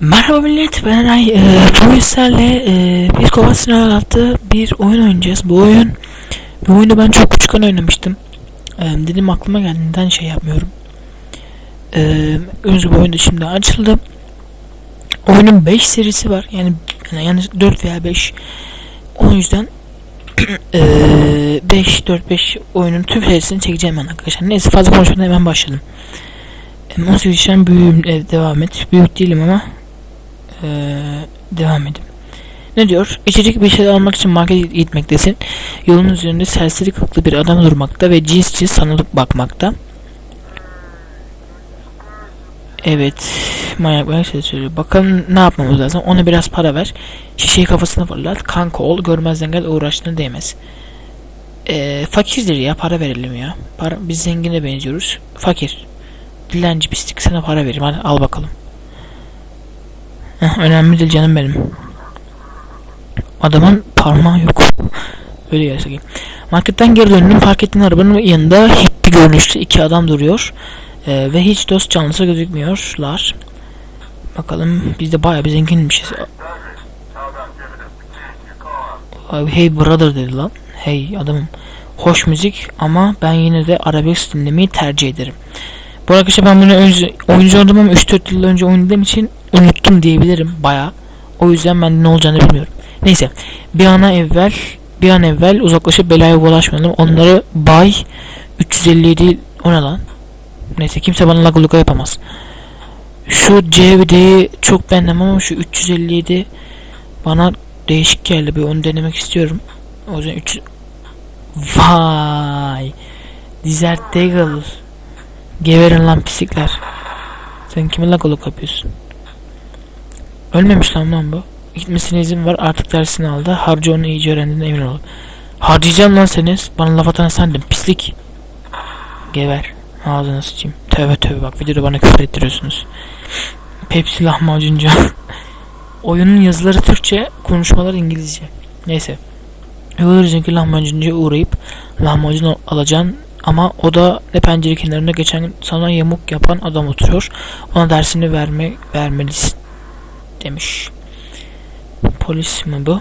Merhaba millet ben Eray. Ee, bugün sizlerle e, bir kova sınav altı bir oyun oynayacağız. Bu oyun bu oyunu ben çok küçükken oynamıştım. Ee, dedim aklıma geldi şey yapmıyorum. Ee, önce bu oyun da şimdi açıldı. Oyunun 5 serisi var. Yani, yani yanlış 4 veya 5. O yüzden 5 4 5 oyunun tüm serisini çekeceğim ben arkadaşlar. Neyse fazla konuşmadan hemen başladım. E, Nasıl geçen büyüğüm e, devam et. Büyük değilim ama ee, devam edin. Ne diyor? İçecek bir şey almak için markete gitmektesin. Yolun üzerinde serseri kılıklı bir adam durmakta ve cins cins sana bakmakta. Evet. Manyak manyak şey söylüyor. Bakalım ne yapmamız lazım. Ona biraz para ver. Şişeyi kafasına fırlat. Kanka ol. Görmezden gel uğraştığına değmez. Ee, fakirdir ya. Para verelim ya. Para, biz zengine benziyoruz. Fakir. Dilenci pislik sana para veririm. Hadi al bakalım. Heh, önemli değil canım benim. Adamın parmağı yok. Öyle ki. Marketten geri döndüm. Park ettiğin arabanın yanında hippie görünüşlü iki adam duruyor. Ee, ve hiç dost canlısı gözükmüyorlar. Bakalım biz de bayağı bir zenginmişiz. Abi, hey brother dedi lan. Hey adamım. Hoş müzik ama ben yine de arabesk dinlemeyi tercih ederim. Bu arkadaşlar ben bunu önce oyuncu oldum ama 3-4 yıl önce oynadığım için unuttum diyebilirim baya. O yüzden ben ne olacağını bilmiyorum. Neyse bir ana evvel bir an evvel uzaklaşıp belaya bulaşmayalım. Onları Bay 357 o ne lan? Neyse kimse bana laguluka yapamaz. Şu C çok beğendim ama şu 357 bana değişik geldi. Bir onu denemek istiyorum. O yüzden 3 Vay. Desert Deagle. Geberin lan pislikler. Sen kime lagoluk yapıyorsun? Ölmemiş lan bu. Gitmesine izin var artık dersini aldı. Harcı onu iyice öğrendiğine emin ol. Harcayacağım lan seni. Bana laf atan sendin pislik. Geber. Ağzına sıçayım. Tövbe tövbe bak videoda bana küfür ettiriyorsunuz. Pepsi lahmacunca. Oyunun yazıları Türkçe, konuşmalar İngilizce. Neyse. Yollarıcınki lahmacuncuya uğrayıp lahmacun al- alacaksın ama o da ne pencere kenarında geçen sana yamuk yapan adam oturuyor. Ona dersini verme vermelisin demiş. Polis mi bu?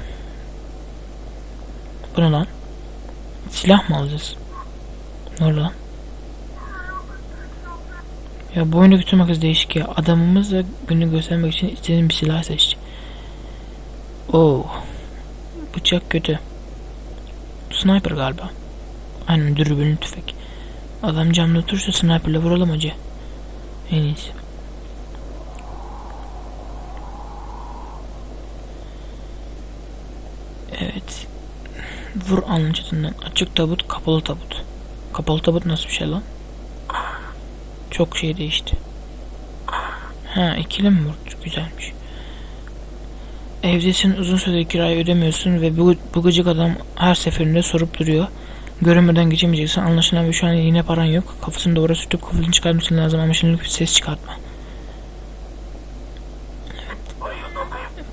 Bu ne lan? Silah mı alacağız? Ne oldu lan? Ya bu oyundaki tüm herkes değişik ya. Adamımız da günü göstermek için istediğin bir silah seçti. Oo. Bıçak kötü. Sniper galiba. Aynen dürbünlü tüfek. Adam camda oturursa sniperle vuralım acı. En iyisi. Evet. Vur alın çatından. Açık tabut, kapalı tabut. Kapalı tabut nasıl bir şey lan? Çok şey değişti. Ha ikili mi vurdu? Güzelmiş. Evdesin uzun süredir kirayı ödemiyorsun ve bu, bu gıcık adam her seferinde sorup duruyor. Görünmeden geçemeyeceksin. Anlaşılan ve şu an yine paran yok. Kafasını duvara sürtüp kafasını çıkartmasın lazım ama şimdilik bir ses çıkartma.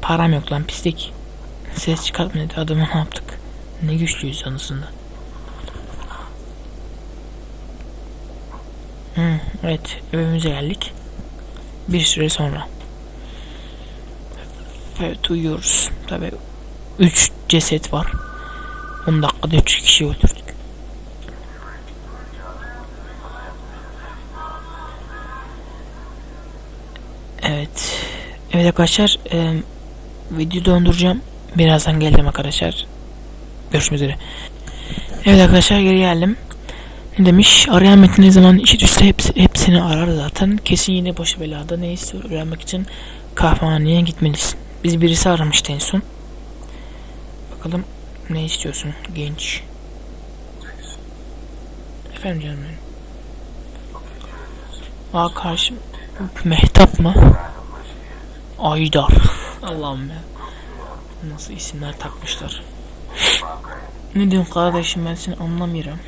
Param yok lan pislik. Ses çıkartma dedi. Adamı ne yaptık? Ne güçlüyüz anasında. Hı, evet evimize geldik. Bir süre sonra. Evet uyuyoruz. Tabi 3 ceset var. 10 dakikada 3 kişi öldürdük. Evet. Evet arkadaşlar e, video donduracağım. Birazdan geleceğim arkadaşlar. Görüşmek üzere. Evet arkadaşlar geri geldim. Ne demiş? Arayan Metin ne zaman işi düşse hepsi, hepsini arar zaten. Kesin yine başı belada. Ne istiyor öğrenmek için kahvehaneye gitmelisin. Biz birisi aramıştı en son. Bakalım ne istiyorsun genç? Efendim canım benim. Aa karşım Mehtap mı? Aydar. Allah'ım ya. Nasıl isimler takmışlar. Ne diyorsun kardeşim ben seni anlamıyorum.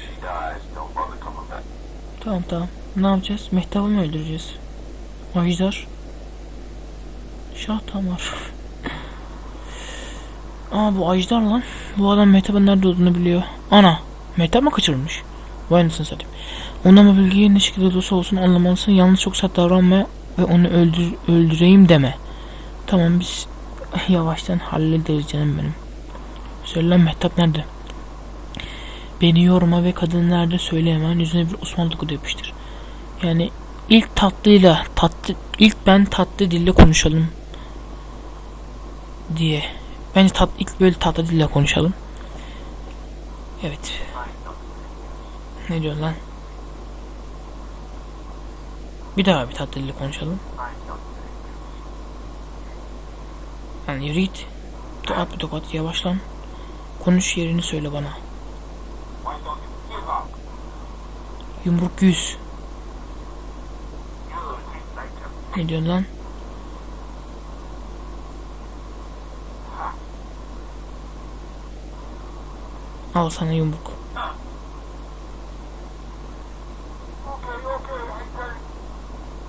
Tamam tamam. Ne yapacağız? Mehtap'ı mı öldüreceğiz? Ajdar. Şah tamar. Aa bu Ajdar lan. Bu adam Mehtap'ın nerede olduğunu biliyor. Ana. Mehtap mı kaçırılmış? Vay anasını satayım. Ona bu bilgiyi ne şekilde olursa olsun anlamalısın. Yalnız çok sert davranma ve onu öldür öldüreyim deme. Tamam biz yavaştan hallederiz canım benim. Söyle lan Mehtap nerede? Beni yorma ve kadın nerede söyle hemen yüzüne bir Osmanlı dokudu yapıştır. Yani ilk tatlıyla tatlı ilk ben tatlı dille konuşalım diye. Bence tat ilk böyle tatlı dille konuşalım. Evet. Ne diyor lan? Bir daha bir tatlı dille konuşalım. Lan yürü git. At bir tokat yavaş lan. Konuş yerini söyle bana. Yumruk yüz. Ne diyorsun lan? Al sana yumruk.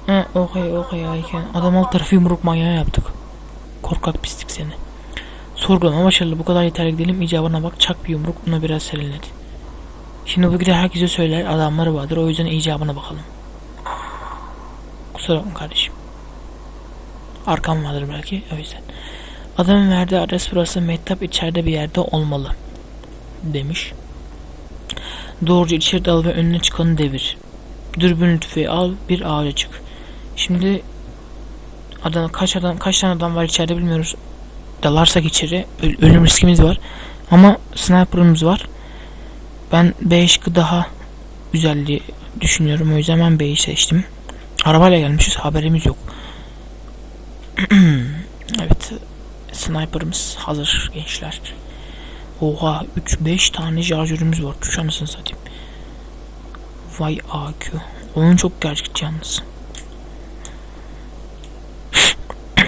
He okey okey ayken. Adam alt tarafı yumruk manyağı yaptık. Korkak pislik seni. Sorgulama başarılı bu kadar yeterli gidelim icabına bak çak bir yumruk ona biraz serinlet. Şimdi bu gider herkese söyler adamları vardır o yüzden icabına bakalım. Kusura bakma kardeşim. Arkam vardır belki o yüzden. Adamın verdiği adres burası Mehtap içeride bir yerde olmalı. Demiş. Doğruca içeri dal ve önüne çıkanı devir. Dürbün tüfeği al bir ağaca çık. Şimdi adam kaç adam kaç tane adam var içeride bilmiyoruz. Dalarsak içeri öl- ölüm riskimiz var. Ama sniper'ımız var. Ben B şıkkı daha güzel diye düşünüyorum. O yüzden ben B'yi seçtim. Arabayla gelmişiz. Haberimiz yok. evet. Sniper'ımız hazır gençler. Oha 3-5 tane şarjörümüz var. Şu anasını satayım. Vay AQ. Oyun çok gerçekçi yalnız.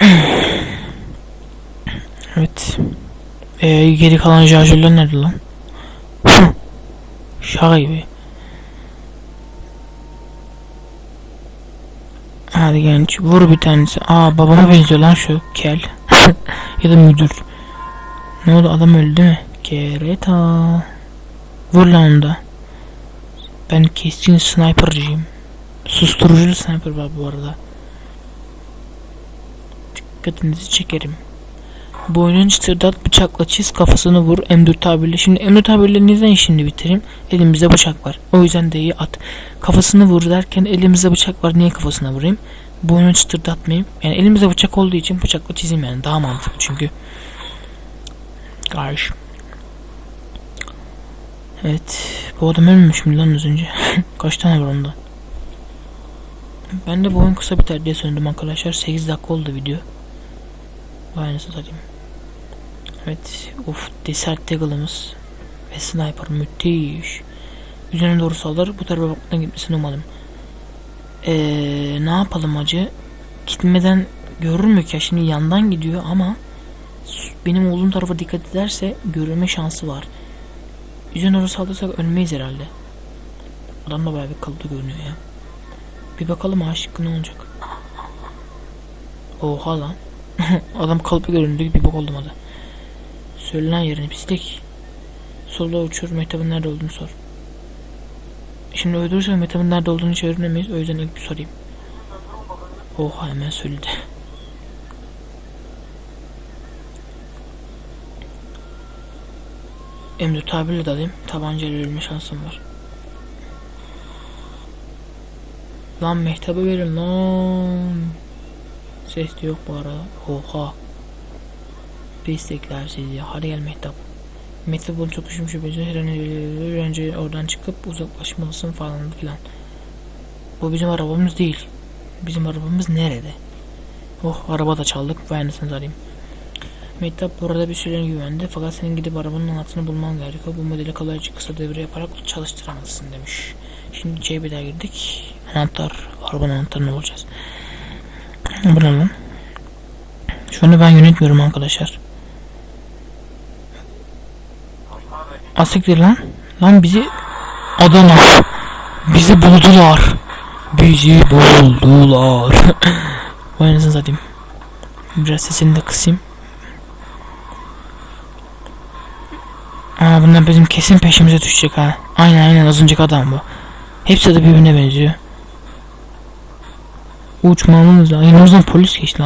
evet. Ee, geri kalan şarjörler nerede lan? Şaka gibi. Hadi genç vur bir tanesi. Aa babama benziyor lan şu kel. ya da müdür. Ne oldu adam öldü değil mi? Kereta. Vur lan onu da. Ben kesin sniper'cıyım. Susturuculu sniper var bu arada. Dikkatinizi çekerim. Boynun çıtırdat bıçakla çiz kafasını vur M4 tabirle. Şimdi M4 tabirle neden işini bitireyim? Elimizde bıçak var. O yüzden D'yi at. Kafasını vur derken elimizde bıçak var. Niye kafasına vurayım? Boynunu çıtırdatmayayım. Yani elimizde bıçak olduğu için bıçakla çizeyim yani. Daha mantıklı çünkü. Karşı. Evet. Bu adam ölmemiş mi lan az önce? Kaç tane var onda? Ben de bu kısa biter diye söndüm arkadaşlar. 8 dakika oldu video. Vay nasıl satayım. Evet. Of. Desert Deagle'ımız. Ve Sniper müthiş. Üzerine doğru sallar. Bu tarafa bakmadan gitmesini umalım. Eee ne yapalım acı? Gitmeden görür mü ki? Şimdi yandan gidiyor ama benim olduğum tarafa dikkat ederse görülme şansı var. Üzerine doğru saldırırsak ölmeyiz herhalde. Adam da bayağı bir kalıplı görünüyor ya. Bir bakalım aşık ne olacak. Oha lan. Adam kalıplı göründü bir bok oldum adı. Söylenen yerini pislik. Solda uçur Mehtap'ın nerede olduğunu sor. Şimdi öldürürsek Mehtap'ın nerede olduğunu hiç öğrenemeyiz. O yüzden ilk bir sorayım. Oha hemen söyledi. Emre tabirle de alayım. Tabancayla ölme şansım var. Lan mehtabı verin lan. Ses de yok bu arada. Oha. Pislikler sizi. Hadi gel mehtap. Bunu çok üşümüş yapacak. Her an önce oradan çıkıp uzaklaşmalısın falan filan. Bu bizim arabamız değil. Bizim arabamız nerede? Oh araba da çaldık. Vay anasını satayım. Mehtap burada bir süre güvende fakat senin gidip arabanın anahtarını bulman gerekiyor. Bu modeli kolayca kısa devre yaparak çalıştıramazsın demiş. Şimdi CB'de girdik. Anahtar, arabanın anahtarını bulacağız. Bu lan? Şunu ben yönetmiyorum arkadaşlar. Asiktir lan. Lan bizi Adana. Bizi buldular. Bizi buldular. Vay anasını satayım. Biraz sesini de kısayım. Aa bunlar bizim kesin peşimize düşecek ha. Aynen aynen az önceki adam bu. Hepsi de birbirine benziyor. Uçmamız lazım. Yanımızdan polis geçti lan.